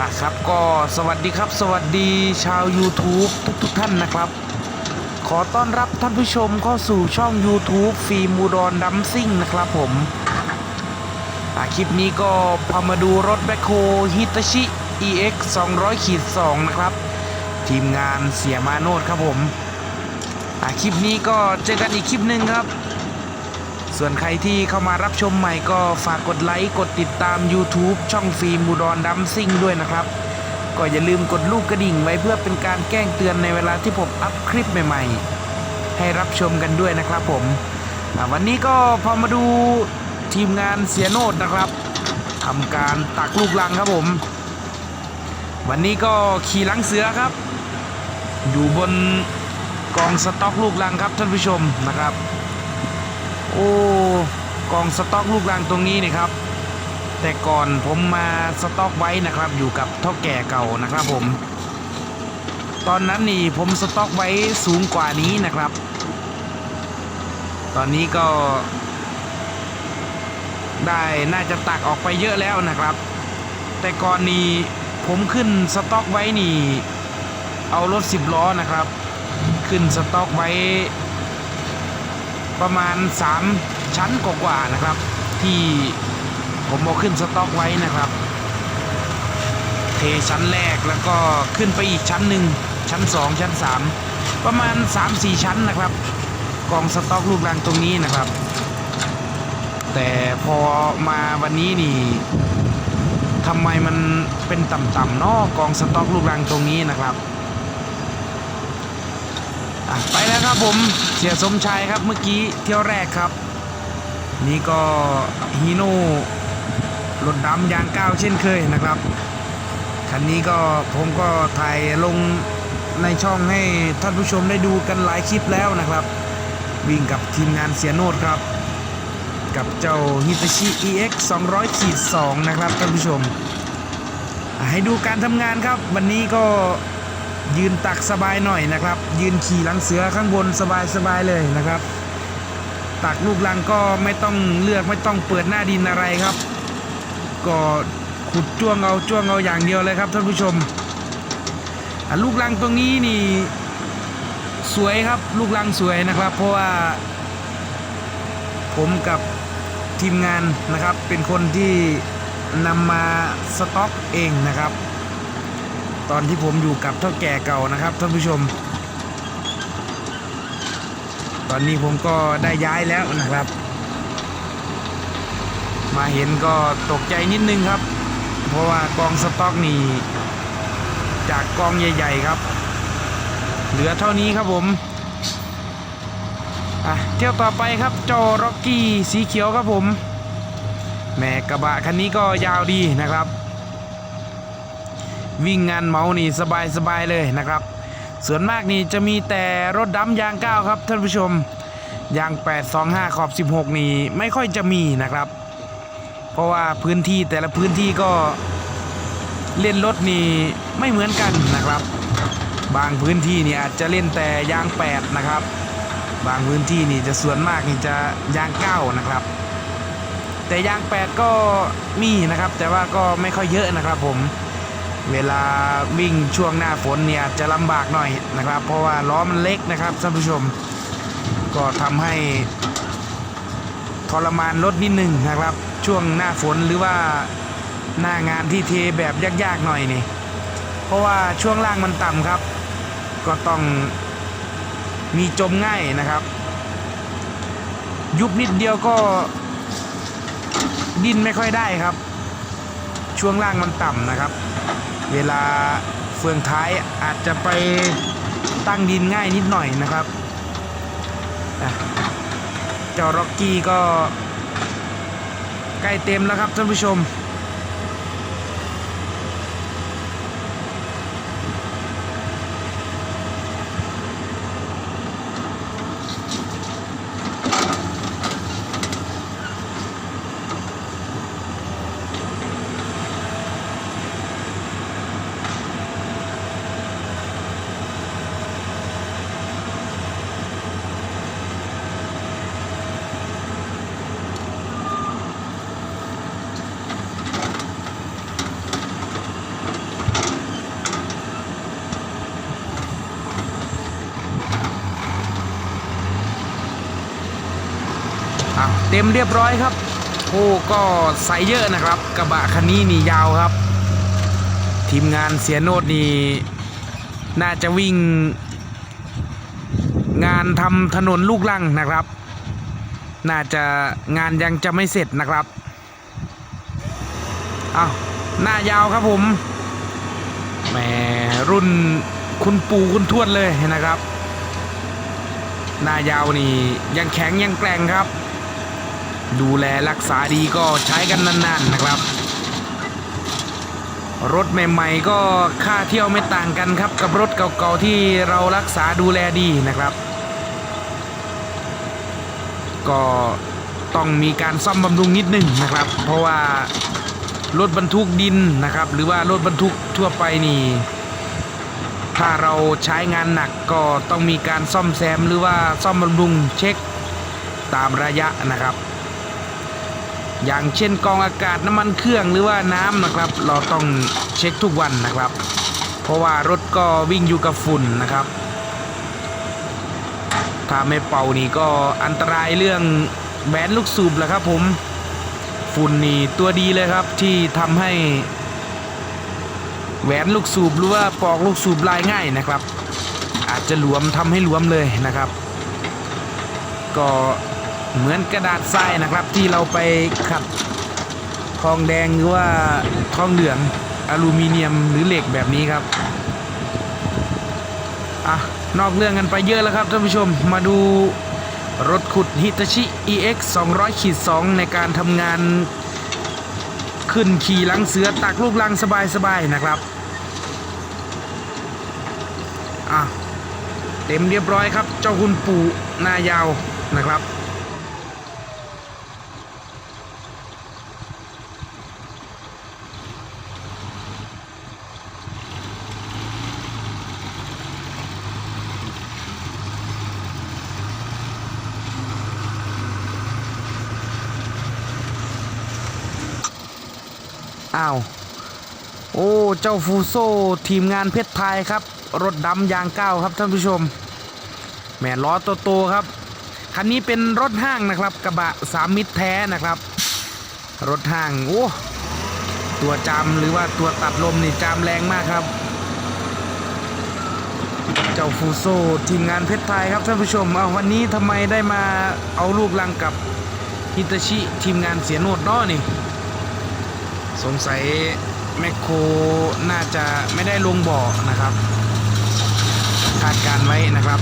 นะครับก็สวัสดีครับ สวัสดีชาว YouTube ทุกทุกๆท่านนะครับ ขอต้อนรับท่านผู้ชมเข้าสู่ช่อง YouTube ฟิล์มอุดรดัมซิ่งนะครับผมอะคลิปนี้ก็พามาดูรถแบคโฮฮิตาชิ EX 200ขีด2นะครับ ทีมงานเสียมาโนดครับผมอะคลิปนี้ก็เจอกันอีกคลิปหนึ่งครับ ส่วนใครที่เข้ามารับชมใหม่ก็ฝากกดไลค์กดติดตาม YouTube ช่องฟิล์มอุดรดัมซิ่งด้วยนะครับ ก็อย่าลืมกดลูกกระดิ่งไว้เพื่อเป็นการแจ้งเตือนในเวลาที่ผมอัพคลิปใหม่ ๆ ให้รับชมกันด้วยนะครับผมวันนี้ก็พอมาดูทีมงานเสียโนดนะครับทำการตักลูกลังครับผม วันนี้ก็ขี่ลังเสือครับ อยู่บนกองสต็อกลูกลังครับท่านผู้ชมนะครับ โอ้กองสต็อกลูกรังตรงนี้นี่ครับ แต่ก่อนผมมาสต็อกไว้นะครับ อยู่กับท่าแก่เก่านะครับผม ตอนนั้นนี่ผมสต็อกไว้สูงกว่านี้นะครับ ตอนนี้ก็ ได้น่าจะตักออกไปเยอะแล้วนะครับ แต่ก่อนนี้ผมขึ้นสต็อกไว้นี่ เอารถสิบล้อนะครับ ขึ้นสต็อกไว้ ประมาณ 3 ชั้นกว่าๆนะครับ ที่ผมเอาขึ้นสต็อกไว้นะครับ เทชั้นแรกแล้วก็ขึ้นไปอีกชั้นหนึ่งชั้น 2 ชั้น 3 ประมาณ 3-4 ชั้นนะครับ กองสต็อกลูกรังตรงนี้นะครับ แต่พอมาวันนี้นี่ทำไมมันเป็นต่ำๆเนาะกองสต็อกลูกรังตรงนี้นะครับ ไปแล้วครับผมเสียสมชายครับเมื่อกี้เที่ยวแรกครับ นี่ก็ฮีโน่รถดำยางก้าวเช่นเคยนะครับคันนี้ก็ผมก็ถ่ายลงในช่องให้ท่านผู้ชมได้ดูกันหลายคลิปแล้วนะครับ วิ่งกับทีมงานเสียโนดครับ กับเจ้า Hitachi EX 200ขีด2นะครับท่านผู้ชม ให้ดูการทำงานครับ วันนี้ก็ ยืนตักสบายหน่อยนะครับ ยืนขี่หลังเสือข้างบนสบายสบายเลยนะครับ ตักลูกลังก็ไม่ต้องเลือกไม่ต้องเปิดหน้าดินอะไรครับ ก็ขุดจ้วงเอาจ้วงเอาอย่างเดียวเลยครับท่านผู้ชมลูกลังตรงนี้นี่สวยครับลูกลังสวยนะครับ เพราะว่า ผมกับทีมงานนะครับเป็นคนที่นำมาสต็อกเองนะครับ ตอนที่ผมอยู่กับเท่าแก่เก่านะครับท่านผู้ชม ตอนนี้ผมก็ได้ย้ายแล้วนะครับ มาเห็นก็ตกใจนิดนึงครับ เพราะว่ากองสต็อกนี่จากกองใหญ่ ๆครับ เหลือเท่านี้ครับผมอะเที่ยวต่อไปครับจอร็อกกี้สีเขียวครับผมแหมกระบะคันนี้ก็ยาวดีนะครับ วิ่งงานเมานี่สบายสบายเลยนะครับ ส่วนมากนี่จะมีแต่รถดำยางก้าครับท่านผู้ชม ยาง 825 ขอบ 16 นี่ไม่ค่อยจะมีนะครับ เพราะว่าพื้นที่แต่ละพื้นที่ก็เล่นรถนี่ไม่เหมือนกันนะครับ บางพื้นที่นี่อาจจะเล่นแต่ยาง 8 นะครับ บางพื้นที่นี่จะส่วนมากนี่จะยาง 9 นะครับ แต่ยาง 8 ก็มีนะครับ แต่ว่าก็ไม่ค่อยเยอะนะครับผม เวลาวิ่งช่วงหน้าฝนเนี่ยจะลำบากหน่อยนะครับ เพราะว่าล้อมันเล็กนะครับท่านผู้ชม ก็ทำให้ทรมานรถนิดนึงนะครับ ช่วงหน้าฝนหรือว่าหน้างานที่เทแบบยากๆหน่อยนี่เพราะว่าช่วงล่างมันต่ำครับ ก็ต้องมีจมง่ายนะครับ ยุบนิดเดียวก็ดินไม่ค่อยได้ครับ ช่วงล่างมันต่ำนะครับ เวลาเฟืองท้ายอาจจะไปตั้งดินง่ายนิดหน่อยนะครับ เจ้าร็อกกี้ก็ใกล้เต็มแล้วครับท่านผู้ชม ต็มเรียบร้อยครับ โอ้ก็ใส่เยอะนะครับ กระบะคันนี้นี่ยาวครับ ทีมงานเสียโนดนี่น่าจะวิ่ง งานทำถนนลูกลังนะครับ น่าจะงานยังจะไม่เสร็จนะครับอ้าวหน้ายาวครับผมแหมรุ่นคุณปู่คุณทวดเลยนะครับหน้ายาวนี่ยังแข็งยังแกร่งครับ ดูแลรักษาดีก็ใช้กันนานๆนะครับ รถใหม่ๆก็ค่าเที่ยวไม่ต่างกันครับ กับรถเก่าๆที่เรารักษาดูแลดีนะครับ ก็ต้องมีการซ่อมบำรุงนิดนึงนะครับ เพราะว่ารถบรรทุกดินนะครับ หรือว่ารถบรรทุกทั่วไปนี่ถ้าเราใช้งานหนักก็ต้องมีการซ่อมแซมหรือว่าซ่อมบำรุงเช็คตามระยะนะครับ อย่างเช่นกองอากาศน้ำมันเครื่องหรือว่าน้ำนะครับ เราต้องเช็คทุกวันนะครับ เพราะว่ารถก็วิ่งอยู่กับฝุ่นนะครับ ถ้าไม่เป่านี่ก็อันตรายเรื่องแบนลูกสูบแหละครับผมฝุ่นนี่ตัวดีเลยครับที่ทำให้แหวนลูกสูบหรือว่าปอกลูกสูบลายง่ายนะครับ อาจจะหลวมทำให้หลวมเลยนะครับ ก็ เหมือนกระดาษทรายนะครับ ที่เราไปขัดทองแดงหรือว่าทองเหลืองอลูมิเนียมหรือเหล็กแบบนี้ครับอะนอกเรื่องกันไปเยอะแล้วครับท่านผู้ชมมาดูรถขุดฮิตาชิ EX 200ขีด2ในการทำงาน ขึ้นขี่ลังเสือตักลูกลังสบายๆนะครับอะเต็มเรียบร้อยครับ เจ้าคุณปู่นายาวนะครับ อ้าว โอ้ เจ้าฟูโซทีมงานเพชรไทยครับ รถดำยางก้าวครับท่านผู้ชม แหมล้อโตๆครับ คันนี้เป็นรถห้างนะครับ กระบะสามมิตรแท้นะครับ รถห้าง โอ้ตัวจามหรือว่าตัวตัดลมนี่จามแรงมากครับ เจ้าฟูโซทีมงานเพชรไทยครับท่านผู้ชมเอาวันนี้ทำไมได้มาเอาลูกลังกับฮิตาชิทีมงานเสียโนดเนาะนี่ สงสัยแมคโครน่าจะไม่ได้ลงบ่อนะครับคาดการไว้นะครับ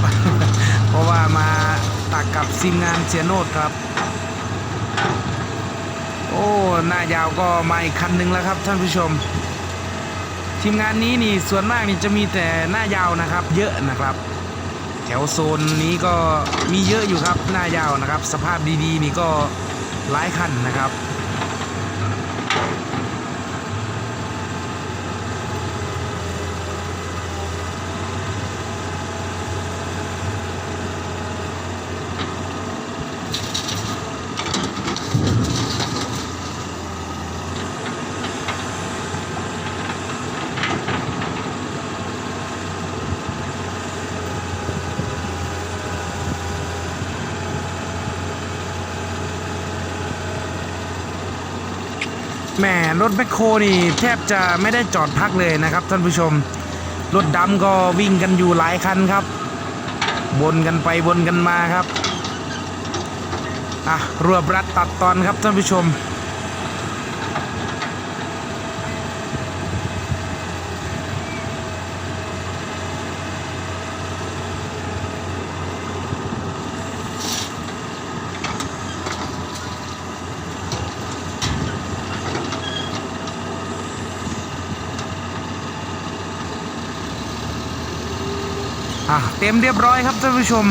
เพราะว่ามาตักกับทีมงานเสียโนดครับ โอ้หน้ายาวก็มาอีกคันหนึ่งแล้วครับท่านผู้ชม ทีมงานนี้นี่ส่วนมากนี่จะมีแต่หน้ายาวนะครับ เยอะนะครับ แถวโซนนี้ก็มีเยอะอยู่ครับหน้ายาวนะครับ สภาพดีๆ นี่ก็หลายคันนะครับ แหมรถแมคโครนี่แทบจะไม่ได้จอดพักเลยนะครับท่านผู้ชม รถดำก็วิ่งกันอยู่หลายคันครับวนกันไปวนกันมาครับอะรวบรัดตัดตอนครับท่านผู้ชม อะเต็มเรียบร้อยครับท่านผู้ชม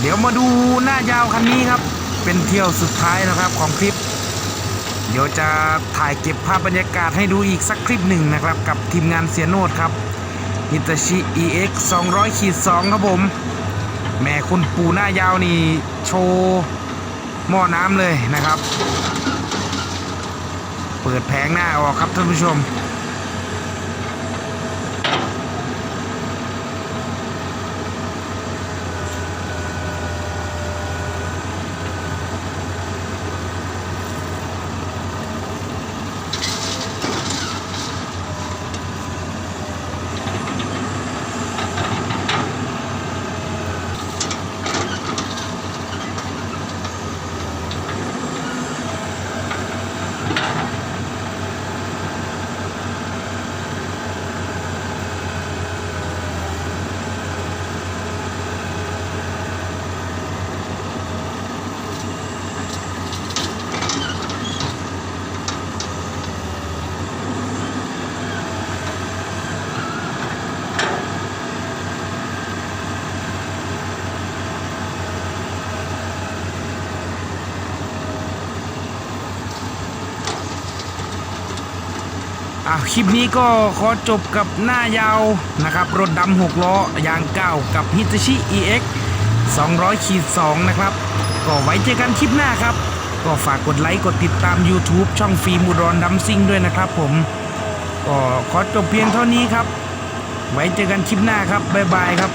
เดี๋ยวมาดูหน้ายาวคันนี้ครับ เป็นเที่ยวสุดท้ายนะครับของคลิป เดี๋ยวจะถ่ายเก็บภาพบรรยากาศให้ดูอีกสักคลิปหนึ่งนะครับ กับทีมงานเสียโนดครับฮิตาชิ EX 200ขีด2ครับผม แม่คุณปูหน้ายาวนี่โชว์หม้อน้ำเลยนะครับ เปิดแผงหน้าออกครับท่านผู้ชม อะคลิปนี้ก็ขอจบกับหน้ายาวนะครับ รถดำหกล้อยางเก้ากับ Hitachi EX 200ขีด2นะครับ ก็ไว้เจอกันคลิปหน้าครับ ก็ฝากกดไลค์กดติดตาม YouTube ช่องฟีมูดอนดัมซิงด้วยนะครับผม ก็ขอจบเพียงเท่านี้ครับ ไว้เจอกันคลิปหน้าครับ บ๊ายบายครับ